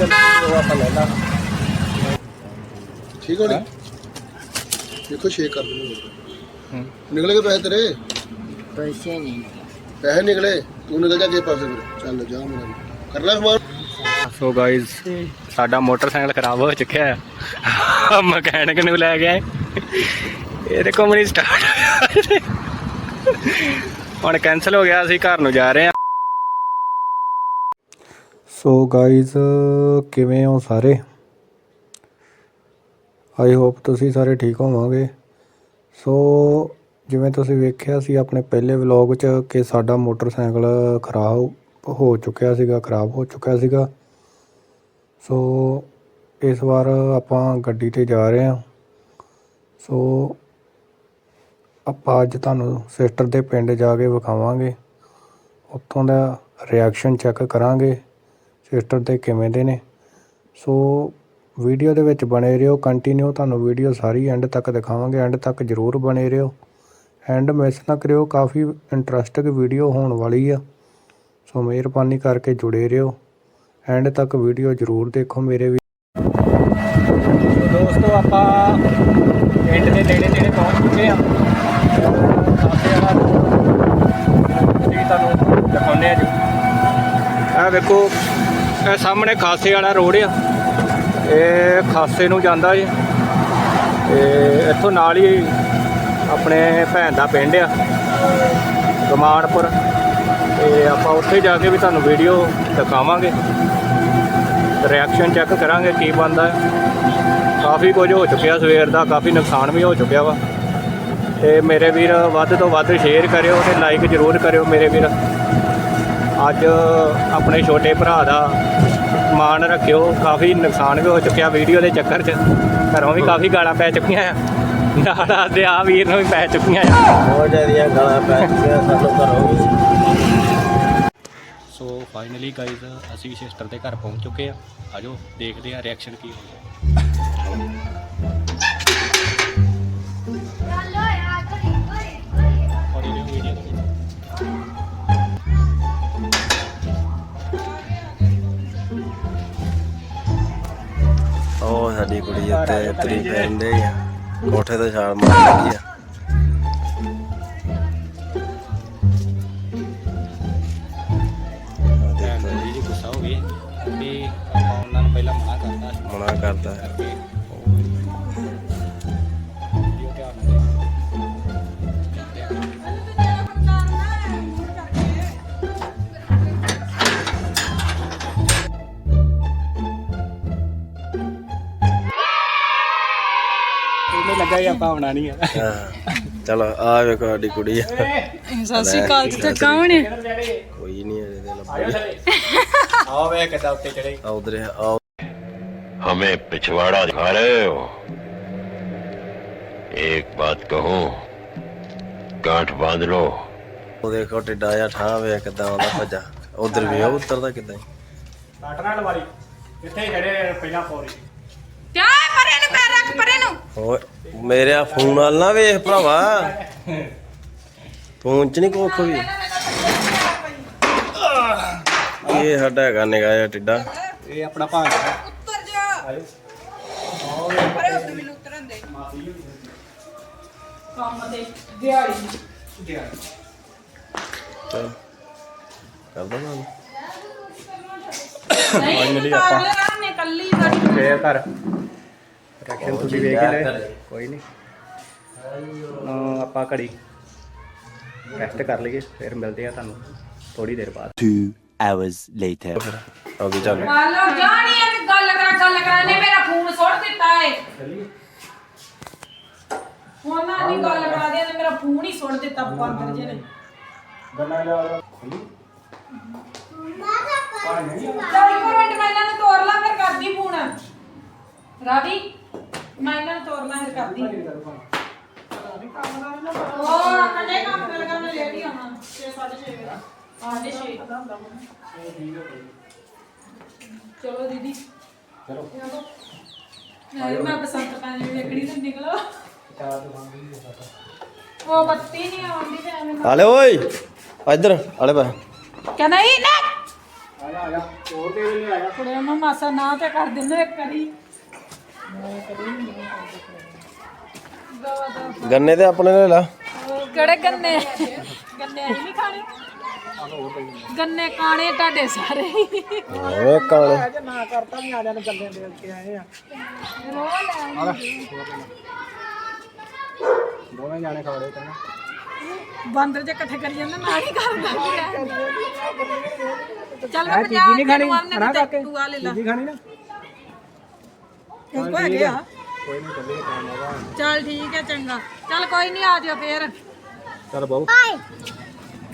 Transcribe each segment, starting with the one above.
ਆਪਾਂ ਲੈ ਲਾ ਠੀਕ ਹੋ? ਨੀ ਦੇਖੋ ਸ਼ੇਕ ਕਰ ਦਿੰਦੇ ਹੂੰ। ਨਿਕਲੇ ਗਏ ਪੈਸੇ ਤੇਰੇ? ਪੈਸੇ ਨਹੀਂ। ਪੈਸੇ ਨਿਕਲੇ? ਤੂੰ ਨਿਕਲ ਜਾ ਕੇ ਪਾਸੇ ਫਿਰ। ਚੱਲ ਜਾ ਮੇਰਾ। ਕਰ ਲੈ ਸਮਾਨ। ਸੋ ਗਾਇਸ ਸਾਡਾ ਮੋਟਰਸਾਈਕਲ ਖਰਾਬ ਹੋ ਚੁੱਕਿਆ ਹੈ। ਮਕੈਨਿਕ ਨੂੰ ਲੈ ਗਏ। ਇਹਦੇ ਕੋਲ ਨਹੀਂ ਸਟਾਰਟ ਹੁਣ ਕੈਨਸਲ ਹੋ ਗਿਆ ਅਸੀਂ ਘਰ ਨੂੰ ਜਾ ਰਹੇ ਹਾਂ। ਸੋ ਗਾਇਸ ਕਿਵੇਂ ਹੋ ਸਾਰੇ? ਆਈ ਹੋਪ ਤੁਸੀਂ ਸਾਰੇ ਠੀਕ ਹੋਵੋਗੇ। ਸੋ ਜਿਵੇਂ ਤੁਸੀਂ ਵੇਖਿਆ ਸੀ, ਆਪਣੇ ਪਹਿਲੇ ਵਲੌਗ 'ਚ ਕਿ ਸਾਡਾ ਮੋਟਰਸਾਈਕਲ ਖਰਾਬ ਹੋ ਚੁੱਕਿਆ ਸੀਗਾ, ਖਰਾਬ ਹੋ ਚੁੱਕਿਆ ਸੀਗਾ। ਸੋ ਇਸ ਵਾਰ ਆਪਾਂ ਗੱਡੀ ਤੇ ਜਾ ਰਹੇ ਹਾਂ। ਸੋ ਆਪਾਂ ਅੱਜ ਤੁਹਾਨੂੰ ਸਿਸਟਰ ਦੇ ਪਿੰਡ ਜਾ ਕੇ ਵਿਖਾਵਾਂਗੇ। ਉੱਥੋਂ ਦਾ ਰਿਐਕਸ਼ਨ ਚੈੱਕ ਕਰਾਂਗੇ। ਸਿਸਟਰ ਦੇ ਕਿਵੇਂ ਦੇ ਨੇ। ਸੋ ਵੀਡੀਓ ਦੇ ਵਿੱਚ ਬਣੇ ਰਹੋ ਕੰਟੀਨਿਊ ਤੁਹਾਨੂੰ ਵੀਡੀਓ ਸਾਰੀ ਐਂਡ ਤੱਕ ਦਿਖਾਵਾਂਗੇ ਐਂਡ ਤੱਕ ਜ਼ਰੂਰ ਬਣੇ ਰਹੋ। ਐਂਡ ਮਿਸ ਨਾ ਕਰਿਓ ਕਾਫੀ ਇੰਟਰਸਟਿੰਗ ਵੀਡੀਓ ਹੋਣ ਵਾਲੀ ਆ। ਸੋ ਮਿਹਰਬਾਨੀ ਕਰਕੇ ਜੁੜੇ ਰਹੋ। ਐਂਡ ਤੱਕ ਵੀਡੀਓ ਜ਼ਰੂਰ ਦੇਖੋ ਮੇਰੇ ਵੀ। ਦੋਸਤੋ ਆਪਾਂ ਪਿੰਡ ਦੇ ਨੇੜੇ ਨੇੜੇ ਪਹੁੰਚ ਚੁੱਕੇ ਆ ਕਾਫੀ ਵਾਲਾ ਜੀ ਤੁਹਾਨੂੰ ਦਿਖਾਉਂਦੇ ਆ ਜੀ। ਆ ਵੇਖੋ ਇਹ ਸਾਹਮਣੇ ਖਾਸੇ ਵਾਲਾ ਰੋਡ ਆ। ਇਹ ਖਾਸੇ ਨੂੰ ਜਾਂਦਾ ਜੀ। ਤੇ ਇੱਥੋਂ ਨਾਲ ਹੀ ਆਪਣੇ ਭੈਣ ਦਾ ਪਿੰਡ ਆ, ਗਮਾਨਪੁਰ। ਤੇ ਆਪਾਂ ਉੱਥੇ ਜਾ ਕੇ ਵੀ ਤੁਹਾਨੂੰ ਵੀਡੀਓ ਦਿਖਾਵਾਂਗੇ। ਰਿਐਕਸ਼ਨ ਚੈੱਕ ਕਰਾਂਗੇ ਕੀ ਬਣਦਾ। ਕਾਫੀ ਕੁਝ ਹੋ ਚੁੱਕਿਆ ਸਵੇਰ ਦਾ, ਕਾਫੀ ਨੁਕਸਾਨ ਵੀ ਹੋ ਚੁੱਕਿਆ ਵਾ। ਤੇ ਮੇਰੇ ਵੀਰ ਵੱਧ ਤੋਂ ਵੱਧ ਸ਼ੇਅਰ ਕਰਿਓ ਤੇ ਲਾਈਕ ਜ਼ਰੂਰ ਕਰਿਓ ਮੇਰੇ ਵੀਰ। ਅੱਜ ਆਪਣੇ ਛੋਟੇ ਭਰਾ ਦਾ ਮਾਣ ਰੱਖਿਓ ਕਾਫੀ ਨੁਕਸਾਨ ਵੀ ਹੋ ਚੁੱਕਿਆ ਵੀਡੀਓ ਦੇ ਚੱਕਰ 'ਚ। ਘਰੋਂ ਵੀ ਕਾਫੀ ਗਾਲਾਂ ਪੈ ਚੁੱਕੀਆਂ ਆ। ਨਾਲ ਦੇ ਆ ਵੀਰ ਨੂੰ ਵੀ ਪੈ ਚੁੱਕੀਆਂ ਆ। ਬਹੁਤ ਜ਼ਿਆਦੀਆਂ ਗਾਲਾਂ ਪੈ ਚੁੱਕੀਆਂ ਸਾਨੂੰ ਘਰੋਂ ਵੀ। ਸੋ ਫਾਈਨਲੀ ਗਾਇਜ਼ ਅਸੀਂ ਸਿਸਟਰ ਦੇ ਘਰ ਪਹੁੰਚ ਚੁੱਕੇ ਆ। ਆਜੋ ਦੇਖਦੇ ਆ ਰਿਐਕਸ਼ਨ ਕੀ ਹੁੰਦਾ। ਸਾਡੀ ਕੁੜੀ ਉੱਤੇ ਤਰੀ ਪੈਂਦੇ ਆ। ਕੋਠੇ ਤੇ ਛਾਲ ਮਾਰ ਲੱਗੀ ਆ। ਗੁੱਸਾ ਹੋ ਗਈ ਕਿ ਆਪਾਂ ਉਹਨਾਂ ਨੂੰ ਪਹਿਲਾਂ ਮਨਾ ਕਰਤਾ ਸੀ। ਮਨਾ ਕਰਦਾ ਇਹਨੇ ਲੱਗਾ ਹੀ ਆਪਾਂ ਆਉਣਾ ਨਹੀਂ ਹੈ ਹਾਂ ਚਲੋ ਆ ਵੇਖੋ ਸਾਡੀ ਕੁੜੀ ਆ ਸਤਿ ਸ਼੍ਰੀ ਅਕਾਲ ਤੇ ਕੌਣ ਹੈ ਕੋਈ ਨਹੀਂ ਇਹਦੇ ਤੇ ਲੱਭੀ ਆਓ ਵੇ ਕਿੱਦਾਂ ਉੱਤੇ ਚੜੇ ਆ ਉਧਰ ਆ हमें पिछवाड़ा दिखा रहे हो एक बात कहूं गांठ बांध लो ਉਹ ਦੇਖੋ ਟਿੱਡਾ ਜਿਹਾ ਠਾਂ ਵੇ ਕਿਦਾਂ ਆਉਂਦਾ ਭੱਜਾ ਉਧਰ ਵੀ ਉਹ ਉਤਰਦਾ ਕਿਦਾਂ ਕਾਟਣ ਵਾਲੀ ਵਾਰੀ ਕਿੱਥੇ ਜਿਹੜੇ ਪਹਿਲਾਂ ਪੌੜੀ ਓਏ ਮੇਰੇ ਆ ਫੋਨ ਨਾਲ ਨਾ ਵੇਖ ਭਰਾਵਾ। ਫੋਨ ਚ ਨਹੀਂ ਕੋਖ ਵੀ। ਇਹ ਸਾਡਾ ਹੈਗਾ ਨਿਗਾਹ ਜਿਹਾ ਟਿੱਡਾ। ਇਹ ਆਪਣਾ ਭਾਂਜ ਹੈ। ਉੱਤਰ ਜਾ। ਆਇਓ ਪਰੇ ਉੱਤੇ ਮੈਨੂੰ ਉਤਰਨ ਦੇ। ਕੰਮ ਤੇ ਦਿਹਾੜੀ। ਚਲ ਕਰਦਾ ਨਾ ਨਹੀਂ ਕਰ ਲੈ ਨੇ ਕੱਲੀ ਸਾਡੀ ਫੇਰ ਕਰ। ਰਿਐਕਸ਼ਨ ਤੁਸੀਂ ਵੇਖ ਹੀ ਲੈ ਕੋਈ ਨਹੀਂ। ਅਹ ਆਪਾਂ ਘੜੀ ਰੈਸਟ ਕਰ ਲਈਏ ਫਿਰ ਮਿਲਦੇ ਆ ਤੁਹਾਨੂੰ ਥੋੜੀ ਦੇਰ ਬਾਅਦ। ਆ ਵੀ ਚੱਲ। ਮਾਲੋ ਜਾਣੀ ਇੱਕ ਗੱਲ ਕਰਾ ਗੱਲ ਕਰਾ। ਨੇ ਮੇਰਾ ਫੋਨ ਸੁੱਟ ਦਿੱਤਾ ਏ। ਉਹਨਾਂ ਦੀ ਗੱਲ ਕਰਾ ਦੇ ਮੇਰਾ ਫੋਨ ਹੀ ਸੁੱਟ ਦਿੱਤਾ ਬਾਂਦਰ ਜੇ ਨੇ। ਚੱਲ ਇੱਕ ਮਿੰਟ ਮੈਂ ਇਹਨਾਂ ਨੂੰ ਤੋਰ ਲਾਂ ਫਿਰ ਕਰਦੀ ਫੋਨ। ਰਾਵੀ? ਮੈਂ ਇਹਨਾਂ ਨੂੰ ਤੋਰ ਲਾਂ ਫਿਰ ਕਰਦੀ ਉਹ ਅੰਨੇ ਕੰਮ ਕਰ ਲਗਾ ਮੈਂ ਲੇਟ ਹੀ ਆਉਣਾ। 6 6:30 ਆਂਦੇ 6 ਚਲੋ ਦੀਦੀ। ਚਲੋ। ਮੈਂ ਬਸੰਤ ਪੰਜ ਵੇਖਣੀ ਤੇ ਨਿਕਲੋ। ਉਹ ਬੱਤੀ ਨਹੀਂ ਆਉਂਦੀ ਤੇ ਐਵੇਂ ਆਲੇ ਓਏ। ਇੱਧਰ ਆਲੇ ਕਹਿੰਦਾ ਨਾ। ਕੁੜੇ ਮਾਸਾ ਨਾ ਤੇ ਕਰ ਦਿੰਦੇ ਇੱਕ ਕਰੀ ਗੰਨੇ ਤੇ ਆਪਣੇ ਲੈ ਲਾ। ਕਿਹੜੇ ਗੰਨੇ? ਗੰਨੇ ਅਸੀਂ ਨਹੀਂ ਖਾਣੇ। ਗੰਨੇ ਖਾਣੇ ਤੁਹਾਡੇ ਸਾਰੇ। ਓਏ ਅੱਜ ਨਾ ਕਰਤਾ ਵੀ ਆ ਜਾਣ ਗੱਲੇ ਦੇ ਕੇ ਆਏ ਆ ਦੋਵੇਂ ਜਾਣੇ ਖਾ ਲਏ ਤੈਨੂੰ ਬਾਂਦਰ ਜੇ ਇਕੱਠੇ ਕਰੀ ਜਾਂਦੇ ਨਾ ਨਹੀਂ ਕਰਦਾ। ਚੱਲ ਮੈਂ ਚੀਜ਼ੀ ਨਹੀਂ ਖਾਣੀ। ਆਮਨੇ ਕਾਕੇ ਤੂੰ ਆ ਲੈ ਲਾ। ਚੀਜ਼ੀ ਖਾਣੀ ਨਾ? ਇੱਕ ਹੈਗੇ ਆ ਕੋਈ ਨਹੀਂ ਚੱਲੇ ਟਾਈਮ ਆਵਾ ਚੱਲ ਠੀਕ ਹੈ ਚੰਗਾ। ਚੱਲ ਕੋਈ ਨਹੀਂ ਆ ਜਾਓ ਫੇਰ। ਚੱਲ ਬਹੁ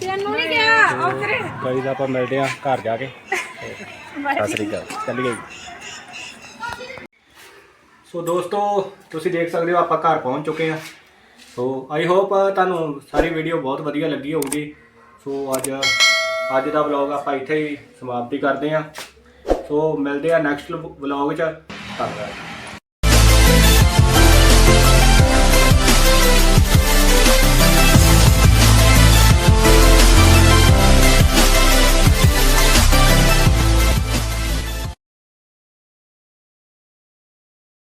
ਤੈਨੂੰ ਨਹੀਂ ਕਿਹਾ ਆਉਤਰੇ ਕਈ ਦਾ ਆਪਾਂ ਮਿਲਦੇ ਆ ਘਰ ਜਾ ਕੇ। ਸਤਿ ਸ੍ਰੀ ਅਕਾਲ। ਚੱਲੀਏ ਸੋ ਦੋਸਤੋ ਤੁਸੀਂ ਦੇਖ ਸਕਦੇ ਹੋ ਆਪਾਂ ਘਰ ਪਹੁੰਚ ਚੁੱਕੇ ਆ ਸੋ ਆਈ ਹੋਪ ਤੁਹਾਨੂੰ ਸਾਰੀ ਵੀਡੀਓ ਬਹੁਤ ਵਧੀਆ ਲੱਗੀ ਹੋਊਗੀ। ਸੋ ਅੱਜ ਅੱਜ ਦਾ ਵਲੌਗ ਆਪਾਂ ਇੱਥੇ ਹੀ ਸਮਾਪਤੀ ਕਰਦੇ ਆ ਸੋ ਮਿਲਦੇ ਆ ਨੈਕਸਟ ਵਲੌਗ 'ਚ। 大概